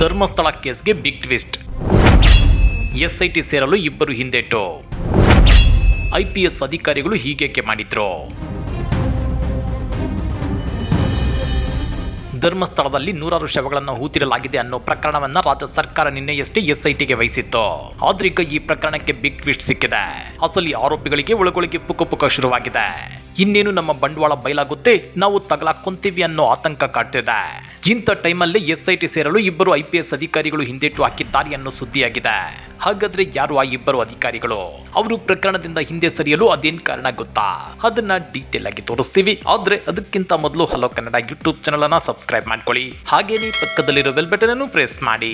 ಧರ್ಮಸ್ಥಳ ಕೇಸ್ಗೆ big twist SIT ಸೇರಲು ಇಬ್ಬರು ಹಿಂದೇಟು. ಐಪಿಎಸ್ ಅಧಿಕಾರಿಗಳು ಹೀಗೇಕೆ ಮಾಡಿದ್ರು. ಧರ್ಮಸ್ಥಳದಲ್ಲಿ ನೂರಾರು ಶವಗಳನ್ನು ಹೂತಿರಲಾಗಿದೆ ಅನ್ನೋ ಪ್ರಕರಣವನ್ನ ರಾಜ್ಯ ಸರ್ಕಾರ ನಿನ್ನೆಯಷ್ಟೇ ಎಸ್ಐಟಿಗೆ ವಹಿಸಿತ್ತು. ಆದ್ರೀಗ ಈ ಪ್ರಕರಣಕ್ಕೆ ಬಿಗ್ ಟ್ವಿಸ್ಟ್ ಸಿಕ್ಕಿದೆ. ಅಸಲಿ ಆರೋಪಿಗಳಿಗೆ ಒಳಗೊಳಗೆ ಪುಕ ಪುಕ ಶುರುವಾಗಿದೆ. ಇನ್ನೇನು ನಮ್ಮ ಬಂಡವಾಳ ಬಯಲಾಗುತ್ತೆ? ನಾವು ತಗಲಾಕೊಂತೀವಿ ಅನ್ನೋ ಆತಂಕ ಕಾಡ್ತಿದೆ. ಇಂಥ ಟೈಮಲ್ಲಿ ಟಿ ಸೇರಲು ಇಬ್ಬರು ಐ ಪಿ ಎಸ್ ಅಧಿಕಾರಿಗಳು ಹಿಂದೇಟು ಹಾಕಿದ್ದಾರೆ ಅನ್ನೋ ಸುದ್ದಿಯಾಗಿದೆ. ಹಾಗಾದ್ರೆ ಯಾರು ಆ ಇಬ್ಬರು ಅಧಿಕಾರಿಗಳು? ಅವರು ಪ್ರಕರಣದಿಂದ ಹಿಂದೆ ಸರಿಯಲು ಅದೇನ್ ಕಾರಣ ಗೊತ್ತಾ? ಅದನ್ನ ಡೀಟೇಲ್ ಆಗಿ ತೋರಿಸ್ತೀವಿ. ಆದ್ರೆ ಅದಕ್ಕಿಂತ ಮೊದಲು ಹಲೋ ಕನ್ನಡ ಯೂಟ್ಯೂಬ್ ಚಾನಲ್ ಅನ್ನ ಸಬ್ಸ್ಕ್ರೈಬ್ ಮಾಡ್ಕೊಳ್ಳಿ. ಹಾಗೇನೆ ಪಕ್ಕದಲ್ಲಿರೋ ಬೆಲ್ ಬಟನ್ ಅನ್ನು ಪ್ರೆಸ್ ಮಾಡಿ.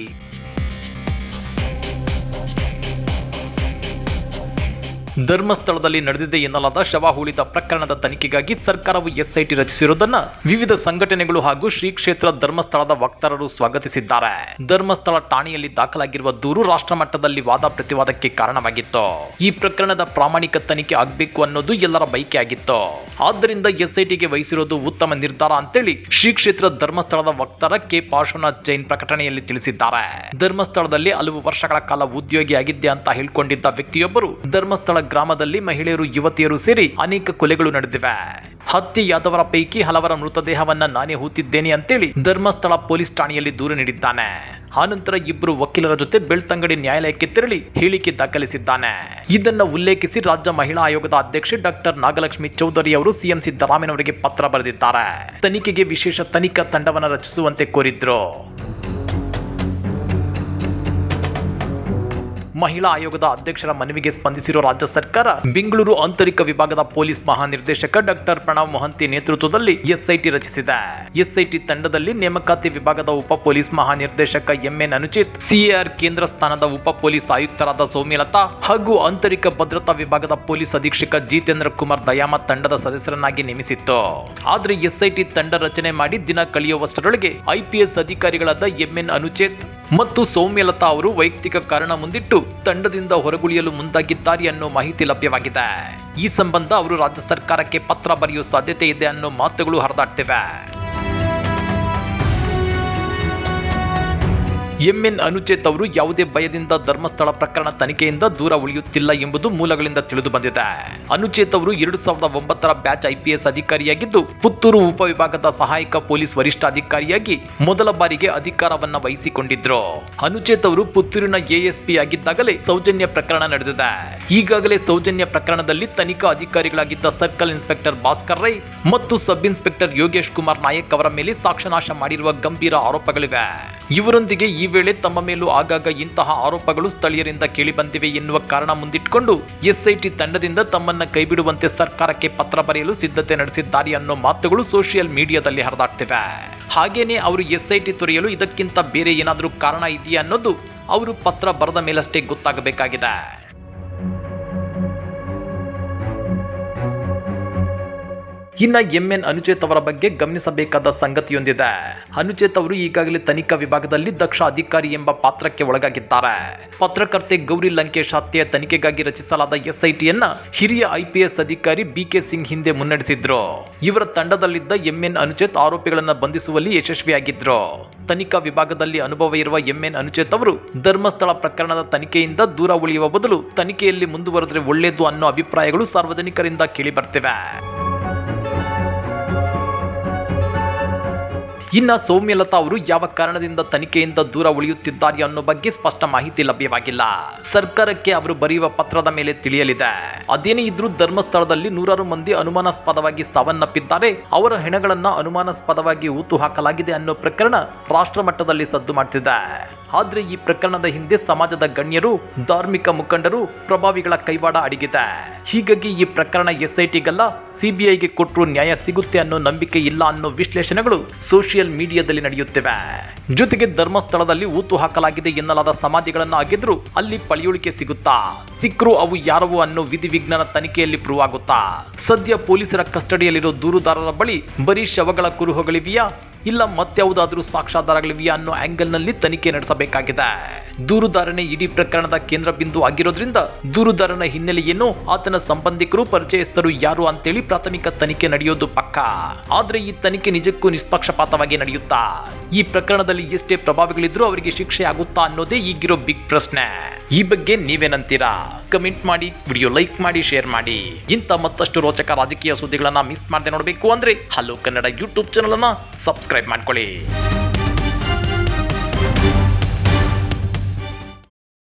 ಧರ್ಮಸ್ಥಳದಲ್ಲಿ ನಡೆದಿದೆ ಎನ್ನಲಾದ ಶವ ಹೂಳಿದ ಪ್ರಕರಣದ ತನಿಖೆಗಾಗಿ ಸರ್ಕಾರವು ಎಸ್ಐಟಿ ರಚಿಸಿರುವುದನ್ನ ವಿವಿಧ ಸಂಘಟನೆಗಳು ಹಾಗೂ ಶ್ರೀ ಕ್ಷೇತ್ರ ಧರ್ಮಸ್ಥಳದ ವಕ್ತಾರರು ಸ್ವಾಗತಿಸಿದ್ದಾರೆ. ಧರ್ಮಸ್ಥಳ ಠಾಣೆಯಲ್ಲಿ ದಾಖಲಾಗಿರುವ ದೂರು ರಾಷ್ಟ್ರ ಮಟ್ಟದಲ್ಲಿ ವಾದ ಪ್ರತಿವಾದಕ್ಕೆ ಕಾರಣವಾಗಿತ್ತು. ಈ ಪ್ರಕರಣದ ಪ್ರಾಮಾಣಿಕ ತನಿಖೆ ಆಗಬೇಕು ಅನ್ನೋದು ಎಲ್ಲರ ಬಯಕೆ ಆಗಿತ್ತು. ಆದ್ದರಿಂದ ಎಸ್ಐಟಿಗೆ ವಹಿಸಿರೋದು ಉತ್ತಮ ನಿರ್ಧಾರ ಅಂತೇಳಿ ಶ್ರೀ ಕ್ಷೇತ್ರ ಧರ್ಮಸ್ಥಳದ ವಕ್ತಾರ ಕೆ. ಪಾರ್ಶ್ವನಾಥ್ ಜೈನ್ ಪ್ರಕಟಣೆಯಲ್ಲಿ ತಿಳಿಸಿದ್ದಾರೆ. ಧರ್ಮಸ್ಥಳದಲ್ಲಿ ಹಲವು ವರ್ಷಗಳ ಕಾಲ ಉದ್ಯೋಗಿಯಾಗಿದ್ದೆ ಅಂತ ಹೇಳಿಕೊಂಡಿದ್ದ ವ್ಯಕ್ತಿಯೊಬ್ಬರು ಧರ್ಮಸ್ಥಳ ಗ್ರಾಮದಲ್ಲಿ ಮಹಿಳೆಯರು, ಯುವತಿಯರು ಸೇರಿ ಅನೇಕ ಕೊಲೆಗಳು ನಡೆದಿವೆ. ಹತ್ಯೆಯಾದವರ ಪೈಕಿ ಹಲವರ ಮೃತದೇಹವನ್ನ ನಾನೇ ಹೂತಿದ್ದೇನೆ ಅಂತೇಳಿ ಧರ್ಮಸ್ಥಳ ಪೊಲೀಸ್ ಠಾಣೆಯಲ್ಲಿ ದೂರು ನೀಡಿದ್ದಾನೆ. ಆನಂತರ ಇಬ್ಬರು ವಕೀಲರ ಜೊತೆ ಬೆಳ್ತಂಗಡಿ ನ್ಯಾಯಾಲಯಕ್ಕೆ ತೆರಳಿ ಹೇಳಿಕೆ ದಾಖಲಿಸಿದ್ದಾನೆ. ಇದನ್ನ ಉಲ್ಲೇಖಿಸಿ ರಾಜ್ಯ ಮಹಿಳಾ ಆಯೋಗದ ಅಧ್ಯಕ್ಷ ಡಾಕ್ಟರ್ ನಾಗಲಕ್ಷ್ಮಿ ಚೌಧರಿ ಅವರು ಸಿಎಂ ಸಿದ್ದರಾಮಯ್ಯನವರಿಗೆ ಪತ್ರ ಬರೆದಿದ್ದಾರೆ. ತನಿಖೆಗೆ ವಿಶೇಷ ತನಿಖಾ ತಂಡವನ್ನು ರಚಿಸುವಂತೆ ಕೋರಿದ್ರು. ಮಹಿಳಾ ಆಯೋಗದ ಅಧ್ಯಕ್ಷರ ಮನವಿಗೆ ಸ್ಪಂದಿಸಿರುವ ರಾಜ್ಯ ಸರ್ಕಾರ, ಬೆಂಗಳೂರು ಆಂತರಿಕ ವಿಭಾಗದ ಪೊಲೀಸ್ ಮಹಾನಿರ್ದೇಶಕ ಡಾಕ್ಟರ್ ಪ್ರಣವ್ ಮೊಹಂತಿ ನೇತೃತ್ವದಲ್ಲಿ ಎಸ್ಐಟಿ ರಚಿಸಿದೆ. ಎಸ್ಐಟಿ ತಂಡದಲ್ಲಿ ನೇಮಕಾತಿ ವಿಭಾಗದ ಉಪ ಪೊಲೀಸ್ ಮಹಾನಿರ್ದೇಶಕ ಎಂಎನ್ ಅನುಚಿತ್, ಸಿಎಆರ್ ಕೇಂದ್ರ ಸ್ಥಾನದ ಉಪ ಪೊಲೀಸ್ ಆಯುಕ್ತರಾದ ಸೌಮ್ಯಲತಾ ಹಾಗೂ ಆಂತರಿಕ ಭದ್ರತಾ ವಿಭಾಗದ ಪೊಲೀಸ್ ಅಧೀಕ್ಷಕ ಜಿತೇಂದ್ರ ಕುಮಾರ್ ದಯಾಮ ತಂಡದ ಸದಸ್ಯರನ್ನಾಗಿ ನೇಮಿಸಿತ್ತು. ಆದರೆ ಎಸ್ಐಟಿ ತಂಡ ರಚನೆ ಮಾಡಿ ದಿನ ಕಳೆಯುವಷ್ಟರೊಳಗೆ ಐಪಿಎಸ್ ಅಧಿಕಾರಿಗಳಾದ ಎಂಎನ್ ಅನುಚೇತ್ ಮತ್ತು ಸೌಮ್ಯಲತಾ ಅವರು ವೈಯಕ್ತಿಕ ಕಾರಣ ಮುಂದಿಟ್ಟು ತಂಡದಿಂದ ಹೊರಗುಳಿಯಲು ಮುಂದಾಗಿದ್ದಾರೆ ಅನ್ನೋ ಮಾಹಿತಿ ಲಭ್ಯವಾಗಿದೆ. ಈ ಸಂಬಂಧ ಅವರು ರಾಜ್ಯ ಸರ್ಕಾರಕ್ಕೆ ಪತ್ರ ಬರೆಯುವ ಸಾಧ್ಯತೆ ಇದೆ ಅನ್ನೋ ಮಾತುಗಳು ಹರಿದಾಡ್ತಿವೆ. ಎಂಎನ್ ಅನುಚೇತ್ ಅವರು ಯಾವುದೇ ಭಯದಿಂದ ಧರ್ಮಸ್ಥಳ ಪ್ರಕರಣ ತನಿಖೆಯಿಂದ ದೂರ ಉಳಿಯುತ್ತಿಲ್ಲ ಎಂಬುದು ಮೂಲಗಳಿಂದ ತಿಳಿದು ಬಂದಿದೆ. ಅನುಚೇತ್ ಅವರು ಎರಡು ಸಾವಿರದ ಒಂಬತ್ತರ ಬ್ಯಾಚ್ ಐಪಿಎಸ್ ಅಧಿಕಾರಿಯಾಗಿದ್ದು, ಪುತ್ತೂರು ಉಪವಿಭಾಗದ ಸಹಾಯಕ ಪೊಲೀಸ್ ವರಿಷ್ಠಾಧಿಕಾರಿಯಾಗಿ ಮೊದಲ ಬಾರಿಗೆ ಅಧಿಕಾರವನ್ನ ವಹಿಸಿಕೊಂಡಿದ್ರು. ಅನುಚೇತ್ ಅವರು ಪುತ್ತೂರಿನ ಎಎಸ್ಪಿ ಆಗಿದ್ದಾಗಲೇ ಸೌಜನ್ಯ ಪ್ರಕರಣ ನಡೆದಿದೆ. ಈಗಾಗಲೇ ಸೌಜನ್ಯ ಪ್ರಕರಣದಲ್ಲಿ ತನಿಖಾ ಅಧಿಕಾರಿಗಳಾಗಿದ್ದ ಸರ್ಕಲ್ ಇನ್ಸ್ಪೆಕ್ಟರ್ ಭಾಸ್ಕರ್ ರೈ ಮತ್ತು ಸಬ್ ಇನ್ಸ್ಪೆಕ್ಟರ್ ಯೋಗೇಶ್ ಕುಮಾರ್ ನಾಯಕ್ ಅವರ ಮೇಲೆ ಸಾಕ್ಷ್ಯನಾಶ ಮಾಡಿರುವ ಗಂಭೀರ ಆರೋಪಗಳಿವೆ. ಇವರೊಂದಿಗೆ ಈ ವೇಳೆ ತಮ್ಮ ಮೇಲೂ ಆಗಾಗ ಇಂತಹ ಆರೋಪಗಳು ಸ್ಥಳೀಯರಿಂದ ಕೇಳಿಬಂದಿವೆ ಎನ್ನುವ ಕಾರಣ ಮುಂದಿಟ್ಟುಕೊಂಡು ಎಸ್ಐಟಿ ತಂಡದಿಂದ ತಮ್ಮನ್ನ ಕೈಬಿಡುವಂತೆ ಸರ್ಕಾರಕ್ಕೆ ಪತ್ರ ಬರೆಯಲು ಸಿದ್ಧತೆ ನಡೆಸಿದ್ದಾರೆ ಅನ್ನೋ ಮಾತುಗಳು ಸೋಷಿಯಲ್ ಮೀಡಿಯಾದಲ್ಲಿ ಹರಿದಾಡ್ತಿವೆ. ಹಾಗೇನೆ ಅವರು ಎಸ್ಐಟಿ ತೊರೆಯಲು ಇದಕ್ಕಿಂತ ಬೇರೆ ಏನಾದರೂ ಕಾರಣ ಇದೆಯಾ ಅನ್ನೋದು ಅವರು ಪತ್ರ ಬರೆದ ಮೇಲಷ್ಟೇ ಗೊತ್ತಾಗಬೇಕಾಗಿದೆ. ಇನ್ನ ಎಂಎನ್ ಅನುಚೇತ್ ಅವರ ಬಗ್ಗೆ ಗಮನಿಸಬೇಕಾದ ಸಂಗತಿಯೊಂದಿದೆ. ಅನುಚೇತ್ ಅವರು ಈಗಾಗಲೇ ತನಿಖಾ ವಿಭಾಗದಲ್ಲಿ ದಕ್ಷ ಅಧಿಕಾರಿ ಎಂಬ ಪಾತ್ರಕ್ಕೆ ಒಳಗಾಗಿದ್ದಾರೆ. ಪತ್ರಕರ್ತೆ ಗೌರಿ ಲಂಕೇಶ್ ಹತ್ಯೆಯ ತನಿಖೆಗಾಗಿ ರಚಿಸಲಾದ ಎಸ್ಐಟಿಯನ್ನ ಹಿರಿಯ ಐಪಿಎಸ್ ಅಧಿಕಾರಿ ಬಿಕೆ ಸಿಂಗ್ ಹಿಂದೆ ಮುನ್ನಡೆಸಿದ್ರು. ಇವರ ತಂಡದಲ್ಲಿದ್ದ ಎಂಎನ್ ಅನುಚೇತ್ ಆರೋಪಿಗಳನ್ನು ಬಂಧಿಸುವಲ್ಲಿ ಯಶಸ್ವಿಯಾಗಿದ್ರು. ತನಿಖಾ ವಿಭಾಗದಲ್ಲಿ ಅನುಭವ ಇರುವ ಎಂಎನ್ ಅನುಚೇತ್ ಅವರು ಧರ್ಮಸ್ಥಳ ಪ್ರಕರಣದ ತನಿಖೆಯಿಂದ ದೂರ ಉಳಿಯುವ ಬದಲು ತನಿಖೆಯಲ್ಲಿ ಮುಂದುವರೆದ್ರೆ ಒಳ್ಳೆಯದು ಅನ್ನೋ ಅಭಿಪ್ರಾಯಗಳು ಸಾರ್ವಜನಿಕರಿಂದ ಕೇಳಿಬರ್ತಿವೆ ಇನ್ನ ಸೌಮ್ಯಲತಾ ಅವರು ಯಾವ ಕಾರಣದಿಂದ ತನಿಖೆಯಿಂದ ದೂರ ಉಳಿಯುತ್ತಿದ್ದಾರೆ ಅನ್ನೋ ಬಗ್ಗೆ ಸ್ಪಷ್ಟ ಮಾಹಿತಿ ಲಭ್ಯವಾಗಿಲ್ಲ. ಸರ್ಕಾರಕ್ಕೆ ಅವರು ಬರೆಯುವ ಪತ್ರದ ಮೇಲೆ ತಿಳಿಯಲಿದೆ. ಅದೇನೇ ಇದ್ರೂ ಧರ್ಮಸ್ಥಳದಲ್ಲಿ ನೂರಾರು ಮಂದಿ ಅನುಮಾನಾಸ್ಪದವಾಗಿ ಸಾವನ್ನಪ್ಪಿದ್ದಾರೆ. ಅವರ ಹೆಣಗಳನ್ನ ಅನುಮಾನಾಸ್ಪದವಾಗಿ ಊತು ಹಾಕಲಾಗಿದೆ ಅನ್ನೋ ಪ್ರಕರಣ ರಾಷ್ಟ್ರ ಮಟ್ಟದಲ್ಲಿ ಸದ್ದು ಮಾಡ್ತಿದೆ. ಆದ್ರೆ ಈ ಪ್ರಕರಣದ ಹಿಂದೆ ಸಮಾಜದ ಗಣ್ಯರು, ಧಾರ್ಮಿಕ ಮುಖಂಡರು ಪ್ರಭಾವಿಗಳ ಕೈವಾಡ ಅಡಗಿದೆ. ಹೀಗಾಗಿ ಈ ಪ್ರಕರಣ ಎಸ್ಐಟಿಗಲ್ಲ, ಸಿಬಿಐಗೆ ಕೊಟ್ಟರು ನ್ಯಾಯ ಸಿಗುತ್ತೆ ಅನ್ನೋ ನಂಬಿಕೆ ಇಲ್ಲ ಅನ್ನೋ ವಿಶ್ಲೇಷಣೆಗಳು ಸೋಷಿಯಲ್ ಮೀಡಿಯಾದಲ್ಲಿ ನಡೆಯುತ್ತಿವೆ. ಜೊತೆಗೆ ಧರ್ಮಸ್ಥಳದಲ್ಲಿ ಊತು ಹಾಕಲಾಗಿದೆ ಎನ್ನಲಾದ ಸಮಾಧಿಗಳನ್ನ ಆಗಿದ್ರು ಅಲ್ಲಿ ಪಳಿಯುಳಿಕೆ ಸಿಗುತ್ತಾ? ಸಿಕ್ಕರು ಅವು ಯಾರವು ಅನ್ನೋ ವಿಧಿವಿಜ್ಞಾನ ತನಿಖೆಯಲ್ಲಿ ಪ್ರೂವ್ ಆಗುತ್ತಾ ಸದ್ಯ ಪೊಲೀಸರ ಕಸ್ಟಡಿಯಲ್ಲಿರೋ ದೂರುದಾರರ ಬಳಿ ಬರೀ ಶವಗಳ ಕುರುಹುಗಳಿವೆಯಾ? ಇಲ್ಲ ಮತ್ಯಾವುದಾದ್ರೂ ಸಾಕ್ಷಾಧಾರಗಳಿವೆಯಾ ಅನ್ನೋ ಆಂಗಲ್ನಲ್ಲಿ ತನಿಖೆ ನಡೆಸಬೇಕಾಗಿದೆ. ದೂರುದಾರನೇ ಇಡೀ ಪ್ರಕರಣದ ಕೇಂದ್ರ ಬಿಂದು ಆಗಿರೋದ್ರಿಂದ ದೂರುದಾರನ ಹಿನ್ನೆಲೆಯನ್ನು ಆತನ ಸಂಬಂಧಿಕರು ಪರಿಚಯಸ್ಥರು ಯಾರು ಅಂತೇಳಿ ಪ್ರಾಥಮಿಕ ತನಿಖೆ ನಡೆಯೋದು ಪಕ್ಕ. ಆದ್ರೆ ಈ ತನಿಖೆ ನಿಜಕ್ಕೂ ನಿಷ್ಪಕ್ಷಪಾತವಾಗಿ ನಡೆಯುತ್ತಾ? ಈ ಪ್ರಕರಣದಲ್ಲಿ ಎಷ್ಟೇ ಪ್ರಭಾವಿಗಳಿದ್ರು ಅವರಿಗೆ ಶಿಕ್ಷೆ ಆಗುತ್ತಾ ಅನ್ನೋದೇ ಈಗಿರೋ ಬಿಗ್ ಪ್ರಶ್ನೆ. ಈ ಬಗ್ಗೆ ನೀವೇನಂತೀರಾ? ಕಮೆಂಟ್ ಮಾಡಿ, ವಿಡಿಯೋ ಲೈಕ್ ಮಾಡಿ, ಶೇರ್ ಮಾಡಿ. ಇಂಥ ಮತ್ತಷ್ಟು ರೋಚಕ ರಾಜಕೀಯ ಸುದ್ದಿಗಳನ್ನ ಮಿಸ್ ಮಾಡದೆ ನೋಡಬೇಕು ಅಂದ್ರೆ ಹಲೋ ಕನ್ನಡ ಯೂಟ್ಯೂಬ್ ಚಾನಲ್ ಅನ್ನ ಸಬ್ಸ್ಕ್ರೈಬ್ ಮಾಡ್ಕೊಳ್ಳಿ.